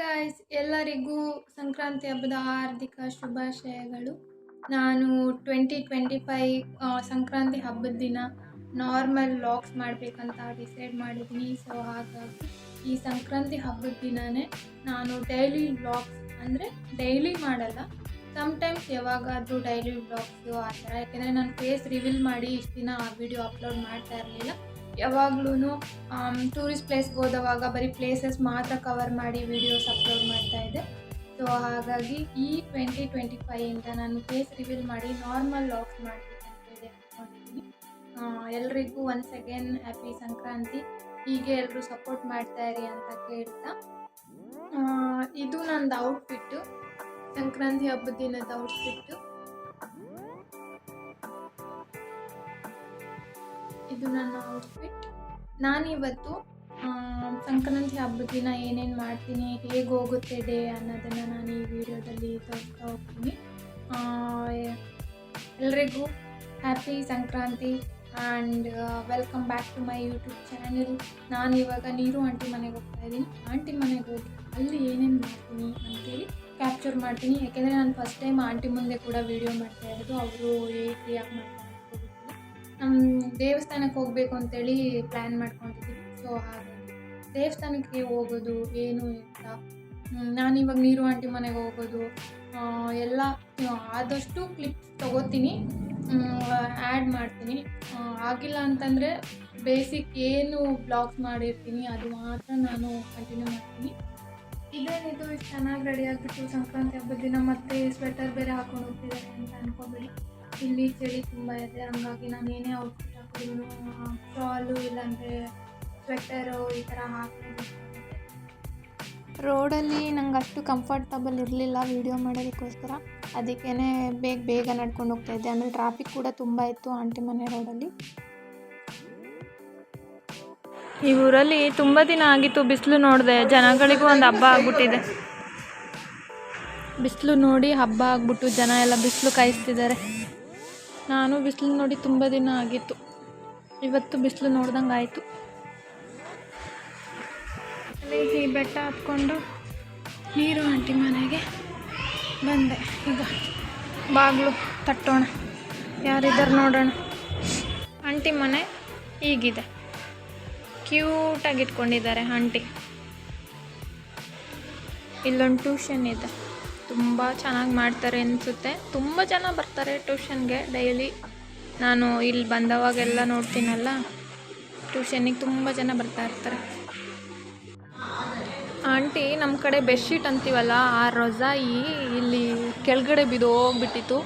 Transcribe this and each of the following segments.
Guys ಎಲ್ಲರಿಗೂ ಸಂಕ್ರಾಂತಿ ಹಬ್ಬದ ಹಾರ್ದಿಕ ಶುಭಾಶಯಗಳು. ನಾನು ಟ್ವೆಂಟಿ ಟ್ವೆಂಟಿ ಫೈ ಸಂಕ್ರಾಂತಿ ಹಬ್ಬದ ದಿನ ನಾರ್ಮಲ್ ಲಾಕ್ಸ್ ಮಾಡಬೇಕಂತ ಡಿಸೈಡ್ ಮಾಡಿದ್ದೀನಿ. ಸೊ ಹಾಗಾಗಿ ಈ ಸಂಕ್ರಾಂತಿ ಹಬ್ಬದ ದಿನವೇ ನಾನು ಡೈಲಿ ವ್ಲಾಗ್ಸ್ ಅಂದರೆ ಡೈಲಿ ಮಾಡಲ್ಲ. ಸಮ್ಟೈಮ್ಸ್ ಯಾವಾಗಾದರೂ ಡೈಲಿ ವ್ಲಾಗ್ಸು ಆ ಥರ. ಯಾಕೆಂದರೆ ನಾನು ಫೇಸ್ ರಿವೀಲ್ ಮಾಡಿ ಇಷ್ಟು ದಿನ ಆ ವಿಡಿಯೋ ಅಪ್ಲೋಡ್ ಮಾಡ್ತಾ ಇರಲಿಲ್ಲ. ಯಾವಾಗ್ಲೂ ಟೂರಿಸ್ಟ್ ಪ್ಲೇಸ್ಗೆ ಹೋದವಾಗ ಬರೀ ಪ್ಲೇಸಸ್ ಮಾತ್ರ ಕವರ್ ಮಾಡಿ ವಿಡಿಯೋಸ್ ಅಪ್ಲೋಡ್ ಮಾಡ್ತಾ ಇದ್ದೆ. ಸೊ ಹಾಗಾಗಿ ಈ ಟ್ವೆಂಟಿ ಟ್ವೆಂಟಿ ಫೈವಿಂದ ನಾನು ಫೇಸ್ ರಿವೀಲ್ ಮಾಡಿ ನಾರ್ಮಲ್ ಲಾಕ್ಸ್ ಅಂತ ಹೇಳಿ ಅಂದ್ಕೊಂಡಿದ್ದೀನಿ ಎಲ್ರಿಗೂ ಒನ್ಸ್ ಅಗೇನ್ ಹ್ಯಾಪಿ ಸಂಕ್ರಾಂತಿ. ಹೀಗೆ ಎಲ್ಲರೂ ಸಪೋರ್ಟ್ ಮಾಡ್ತಾ ಇರಿ ಅಂತ ಕೇಳ್ತಾ. ಇದು ನಂದು ಔಟ್ಫಿಟ್ಟು ಸಂಕ್ರಾಂತಿ ಹಬ್ಬದ ದಿನದ ಔಟ್ಫಿಟ್ಟು ಇದು ನನ್ನ ಔಟ್ಫಿಟ್ ನಾನಿವತ್ತು ಸಂಕ್ರಾಂತಿ ಹಬ್ಬದ ದಿನ ಏನೇನು ಮಾಡ್ತೀನಿ, ಹೇಗೆ ಹೋಗುತ್ತೆ ಅನ್ನೋದನ್ನು ನಾನು ಈ ವಿಡಿಯೋದಲ್ಲಿ ತೋರಿಸ್ತಾ ಹೋಗ್ತೀನಿ. ಎಲ್ರಿಗೂ happy Sankranti and welcome back to my YouTube channel ನಾನು ಇವಾಗ ನೀರು ಆಂಟಿ ಮನೆಗೆ ಹೋಗ್ತಾ ಇದ್ದೀನಿ. ಆಂಟಿ ಮನೆಗೆ ಹೋಗಿ ಅಲ್ಲಿ ಏನೇನು ಮಾಡ್ತೀನಿ ಅಂತೇಳಿ ಕ್ಯಾಪ್ಚರ್ ಮಾಡ್ತೀನಿ. ಯಾಕೆಂದರೆ ನಾನು ಫಸ್ಟ್ ಟೈಮ್ ಆಂಟಿ ಮುಂದೆ ಕೂಡ ವೀಡಿಯೋ ಮಾಡ್ತಾ ಇರೋದು. ಅವರು ಹೇಗೆ ಯಾಕೆ ಮಾಡ್ತಾರೆ ನಮ್ಮ ದೇವಸ್ಥಾನಕ್ಕೆ ಹೋಗಬೇಕು ಅಂತೇಳಿ ಪ್ಲ್ಯಾನ್ ಮಾಡ್ಕೊಂಡಿದ್ದೀವಿ ಸೊ ಹಾಗೆ. ದೇವಸ್ಥಾನಕ್ಕೆ ಹೋಗೋದು ಏನು ಅಂತ ನಾನಿವಾಗ ನೀರು ಆಂಟಿ ಮನೆಗೆ ಹೋಗೋದು ಎಲ್ಲ ಆದಷ್ಟು ಕ್ಲಿಪ್ಸ್ ತೊಗೋತೀನಿ. ಆ್ಯಡ್ ಮಾಡ್ತೀನಿ. ಆಗಿಲ್ಲ ಅಂತಂದರೆ ಬೇಸಿಕ್ ಏನು ಬ್ಲಾಗ್ಸ್ ಮಾಡಿರ್ತೀನಿ, ಅದು ಮಾತ್ರ ನಾನು ಕಂಟಿನ್ಯೂ ಮಾಡ್ತೀನಿ. ಇದೇನಿದು ಚೆನ್ನಾಗಿ ರೆಡಿ ಆಗಿಬಿಟ್ಟು ಸಂಕ್ರಾಂತಿ ಹಬ್ಬದ ದಿನ, ಮತ್ತೆ ಸ್ವೆಟರ್ ಬೇರೆ ಹಾಕೊಂಡು ಹೋಗ್ತಿದ್ದಾರೆ ಅಂತ ಅನ್ಕೋಬೇಡಿ. ಇಲ್ಲಿ ಚಳಿ ತುಂಬ ಇದೆ ಹಂಗಾಗಿ ನಾನು ಏನೇ ಔಟ್ಫಿಟ್ ಹಾಕಿದ್ರು ಶಾಲು ಇಲ್ಲಾಂದರೆ ಸ್ವೆಟರು ಈ ಥರ ಹಾಕಲೇಬೇಕಾಗುತ್ತೆ ರೋಡಲ್ಲಿ ನಂಗೆ ಅಷ್ಟು ಕಂಫರ್ಟಬಲ್ ಇರಲಿಲ್ಲ ವೀಡಿಯೋ ಮಾಡೋದಕ್ಕೋಸ್ಕರ. ಅದಕ್ಕೇ ಬೇಗ ಬೇಗ ನಡ್ಕೊಂಡು ಹೋಗ್ತಾ ಇದ್ದೆ. ಆಮೇಲೆ ಟ್ರಾಫಿಕ್ ಕೂಡ ತುಂಬ ಇತ್ತು ಆಂಟಿ ಮನೆ ರೋಡಲ್ಲಿ ಈ ಊರಲ್ಲಿ ತುಂಬ ದಿನ ಆಗಿತ್ತು ಬಿಸಿಲು ನೋಡಿದೆ. ಜನಗಳಿಗೂ ಒಂದು ಹಬ್ಬ ಆಗ್ಬಿಟ್ಟಿದೆ. ಬಿಸಿಲು ನೋಡಿ ಹಬ್ಬ ಆಗ್ಬಿಟ್ಟು ಜನ ಎಲ್ಲ ಬಿಸಿಲು ಕಾಯಿಸ್ತಿದ್ದಾರೆ. ನಾನು ಬಿಸಿಲು ನೋಡಿ ತುಂಬ ದಿನ ಆಗಿತ್ತು. ಇವತ್ತು ಬಿಸಿಲು ನೋಡ್ದಂಗೆ ಆಯಿತು. ಈ ಬೆಟ್ಟ ಹತ್ಕೊಂಡು ನೀರು ಆಂಟಿ ಮನೆಗೆ ಬಂದೆ. ಈಗ ಬಾಗಿಲು ತಟ್ಟೋಣ. ಯಾರಿದ್ದಾರೆ ನೋಡೋಣ. ಆಂಟಿ ಮನೆ ಈಗಿದೆ ಕ್ಯೂಟಾಗಿ ಇಟ್ಕೊಂಡಿದ್ದಾರೆ ಆಂಟಿ. ಇಲ್ಲೊಂದು ಟ್ಯೂಷನ್ ಇದೆ. ತುಂಬ ಚೆನ್ನಾಗಿ ಮಾಡ್ತಾರೆ ಅನಿಸುತ್ತೆ. ತುಂಬ ಜನ ಬರ್ತಾರೆ ಟ್ಯೂಷನ್ಗೆ ಡೈಲಿ. ನಾನು ಇಲ್ಲಿ ಬಂದವಾಗೆಲ್ಲ ನೋಡ್ತೀನಲ್ಲ ಟ್ಯೂಷನಿಗೆ ತುಂಬ ಜನ ಬರ್ತಾ ಇರ್ತಾರೆ. ಆಂಟಿ ನಮ್ಮ ಕಡೆ ಬೆಡ್ಶೀಟ್ ಅಂತೀವಲ್ಲ, ಆ ರೊಜಾಯಿ ಇಲ್ಲಿ ಕೆಳಗಡೆ ಬಿದ್ದು ಹೋಗ್ಬಿಟ್ಟಿತ್ತು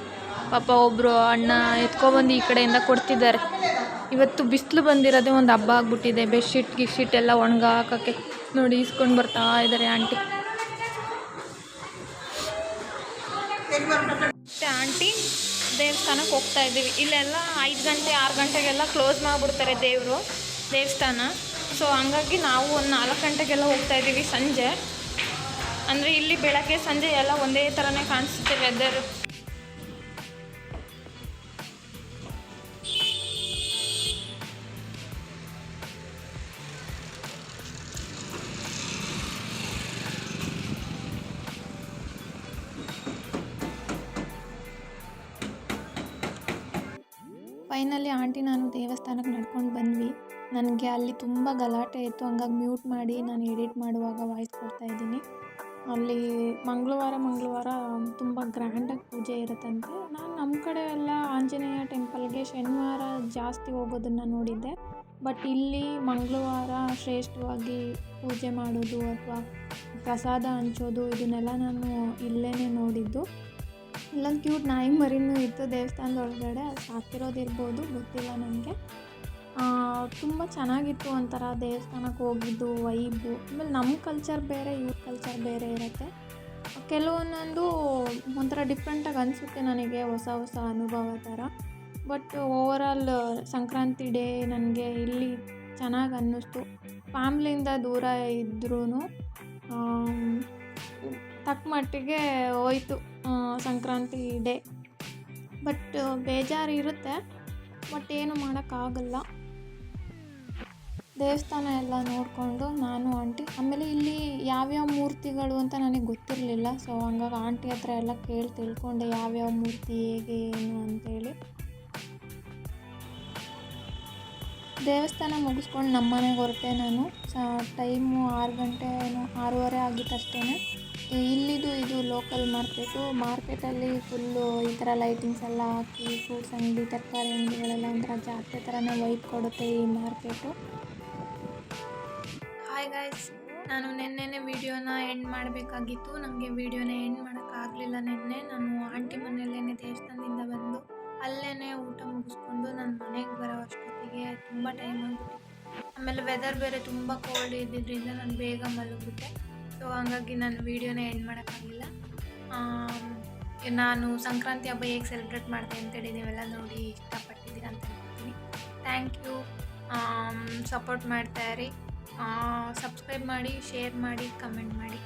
ಪಾಪ ಒಬ್ಬರು ಅಣ್ಣ ಎತ್ಕೊಬಂದು ಈ ಕಡೆಯಿಂದ ಕೊಡ್ತಿದ್ದಾರೆ. ಇವತ್ತು ಬಿಸಿಲು ಬಂದಿರೋದೇ ಒಂದು ಹಬ್ಬ ಆಗ್ಬಿಟ್ಟಿದೆ, ಬೆಡ್ಶೀಟ್ ಗಿಶೀಟ್ ಎಲ್ಲ ಒಣಗಾಕೋಕ್ಕೆ. ನೋಡಿ ಇಸ್ಕೊಂಡು ಬರ್ತಾ ಇದ್ದಾರೆ ಆಂಟಿ. ಮತ್ತೆ ಆಂಟಿ ದೇವಸ್ಥಾನಕ್ಕೆ ಹೋಗ್ತಾ ಇದ್ದೀವಿ. ಇಲ್ಲೆಲ್ಲ ಐದು ಗಂಟೆ, ಆರು ಗಂಟೆಗೆಲ್ಲ ಕ್ಲೋಸ್ ಮಾಡಿಬಿಡ್ತಾರೆ ದೇವರು ದೇವಸ್ಥಾನ. ಸೊ ಹಂಗಾಗಿ ನಾವು ಒಂದು ನಾಲ್ಕು ಗಂಟೆಗೆಲ್ಲ ಹೋಗ್ತಾ ಇದ್ದೀವಿ ಸಂಜೆ. ಅಂದರೆ ಇಲ್ಲಿ ಬೆಳಗ್ಗೆ ಸಂಜೆ ಎಲ್ಲ ಒಂದೇ ಥರನೇ ಕಾಣಿಸುತ್ತೆ ವೆದರು ಫೈನಲಿ ಆಂಟಿ ನಾನು ದೇವಸ್ಥಾನಕ್ಕೆ ನಡ್ಕೊಂಡು ಬಂದ್ವಿ. ನನಗೆ ಅಲ್ಲಿ ತುಂಬ ಗಲಾಟೆ ಇತ್ತು. ಹಂಗಾಗಿ ಮ್ಯೂಟ್ ಮಾಡಿ ನಾನು ಎಡಿಟ್ ಮಾಡುವಾಗ ವಾಯ್ಸ್ ಕೊಡ್ತಾ ಇದ್ದೀನಿ. ಅಲ್ಲಿ ಮಂಗಳವಾರ ಮಂಗಳವಾರ ತುಂಬ ಗ್ರ್ಯಾಂಡಾಗಿ ಪೂಜೆ ಇರುತ್ತಂತೆ. ನಾನು ನಮ್ಮ ಕಡೆ ಎಲ್ಲ ಆಂಜನೇಯ ಟೆಂಪಲ್ಗೆ ಶನಿವಾರ ಜಾಸ್ತಿ ಹೋಗೋದನ್ನು ನೋಡಿದ್ದೆ. ಬಟ್ ಇಲ್ಲಿ ಮಂಗಳವಾರ ಶ್ರೇಷ್ಠವಾಗಿ ಪೂಜೆ ಮಾಡೋದು ಅಥವಾ ಪ್ರಸಾದ ಹಂಚೋದು ಇದನ್ನೆಲ್ಲ ನಾನು ಇಲ್ಲೇ ನೋಡಿದ್ದು. ಇಲ್ಲೊಂದು ಕ್ಯೂಟ್ ನಾಯಿ ಮರಿನೂ ಇತ್ತು ದೇವಸ್ಥಾನದ ಒಳಗಡೆ ಅದು ಸಾಕಿರೋದಿರ್ಬೋದು, ಗೊತ್ತಿಲ್ಲ ನನಗೆ ತುಂಬ ಚೆನ್ನಾಗಿತ್ತು ಒಂಥರ ದೇವಸ್ಥಾನಕ್ಕೆ ಹೋಗಿದ್ದು ವೈಬು ಆಮೇಲೆ ನಮ್ಮ ಕಲ್ಚರ್ ಬೇರೆ, ಇವ್ರ ಕಲ್ಚರ್ ಬೇರೆ ಇರುತ್ತೆ. ಕೆಲವೊಂದೊಂದು ಒಂಥರ ಡಿಫ್ರೆಂಟಾಗಿ ಅನಿಸುತ್ತೆ ನನಗೆ, ಹೊಸ ಹೊಸ ಅನುಭವ ಥರ ಬಟ್ ಓವರಾಲ್ ಸಂಕ್ರಾಂತಿ ಡೇ ನನಗೆ ಇಲ್ಲಿ ಚೆನ್ನಾಗಿ ಅನ್ನಿಸ್ತು. ಫ್ಯಾಮ್ಲಿಯಿಂದ ದೂರ ಇದ್ರೂ ತಕ್ಕ ಮಟ್ಟಿಗೆ ಹೋಯ್ತು. ಸಂಕ್ರಾಂತಿ ಡೇ. ಬಟ್ ಬೇಜಾರು ಇರುತ್ತೆ. ಬಟ್ ಏನು ಮಾಡೋಕ್ಕಾಗಲ್ಲ. ದೇವಸ್ಥಾನ ಎಲ್ಲ ನೋಡಿಕೊಂಡು ನಾನು, ಆಂಟಿ. ಆಮೇಲೆ ಇಲ್ಲಿ ಯಾವ್ಯಾವ ಮೂರ್ತಿಗಳು ಅಂತ ನನಗೆ ಗೊತ್ತಿರಲಿಲ್ಲ. ಸೊ ಹಂಗಾಗಿ ಆಂಟಿ ಹತ್ರ ಎಲ್ಲ ಕೇಳಿ ತಿಳ್ಕೊಂಡೆ ಯಾವ್ಯಾವ ಮೂರ್ತಿ ಹೇಗೆ, ಏನು ಅಂತೇಳಿ. ದೇವಸ್ಥಾನ ಮುಗಿಸ್ಕೊಂಡು ನಮ್ಮ ಮನೆಗೆ ಹೊರಟೆ ನಾನು. ಸ, ಟೈಮು ಆರು ಗಂಟೆ ಏನೋ ಆರೂವರೆ ಆಗಿತ್ತಷ್ಟೇ ಇಲ್ಲಿ ಲೋಕಲ್ ಮಾರ್ಕೆಟು ಮಾರ್ಕೆಟಲ್ಲಿ ಫುಲ್ಲು ಈ ಥರ ಲೈಟಿಂಗ್ಸ್ ಎಲ್ಲ ಹಾಕಿ ಫ್ರೂಟ್ಸ್ ಅಂಗಡಿ ತರಕಾರಿ ಅಂಗಡಿಗಳೆಲ್ಲ ಒಂಥರ ಜಾತ್ರೆ ಥರನೇ ವೈಟ್ ಕೊಡುತ್ತೆ ಈ ಮಾರ್ಕೆಟು ಹಾಯ್ ಗಾಯ್ಸ್ ನಾನು ನಿನ್ನೆನೆ ವೀಡಿಯೋನ ಎಂಡ್ ಮಾಡಬೇಕಾಗಿತ್ತು. ನನಗೆ ವೀಡಿಯೋನ ಎಂಡ್ ಮಾಡೋಕ್ಕಾಗಲಿಲ್ಲ ನಿನ್ನೆ. ನಾನು ಆಂಟಿ ಮನೆಯಲ್ಲೇ ದೇವಸ್ಥಾನದಿಂದ ಬಂದು ಅಲ್ಲೇ ಊಟ ಮುಗಿಸ್ಕೊಂಡು ನನ್ನ ಮನೆಗೆ ಬರೋ ಅಷ್ಟೊತ್ತಿಗೆ ತುಂಬ ಟೈಮ್ ಆಗಿಬಿಟ್ಟು ಆಮೇಲೆ ವೆದರ್ ಬೇರೆ ತುಂಬ ಕೋಲ್ಡ್ ಇದ್ದಿದ್ದರಿಂದ ನಾನು ಬೇಗ ಮಲಗಿಬಿಟ್ಟೆ. ಸೊ ಹಂಗಾಗಿ ನಾನು ವೀಡಿಯೋನ ಎಂಡ್ ಮಾಡೋಕ್ಕಾಗಲಿಲ್ಲ ನಾನು ಸಂಕ್ರಾಂತಿ ಹಬ್ಬ ಹೇಗೆ ಸೆಲೆಬ್ರೇಟ್ ಮಾಡಿದೆ ಅಂತೇಳಿ ನೀವೆಲ್ಲ ನೋಡಿ ಇಷ್ಟಪಟ್ಟಿದ್ದೀರ ಅಂತ ಹೇಳ್ತೀನಿ ಥ್ಯಾಂಕ್ ಯು ಸಪೋರ್ಟ್ ಮಾಡ್ತಾಯಿರಿ ಸಬ್ಸ್ಕ್ರೈಬ್ ಮಾಡಿ ಶೇರ್ ಮಾಡಿ ಕಮೆಂಟ್ ಮಾಡಿ.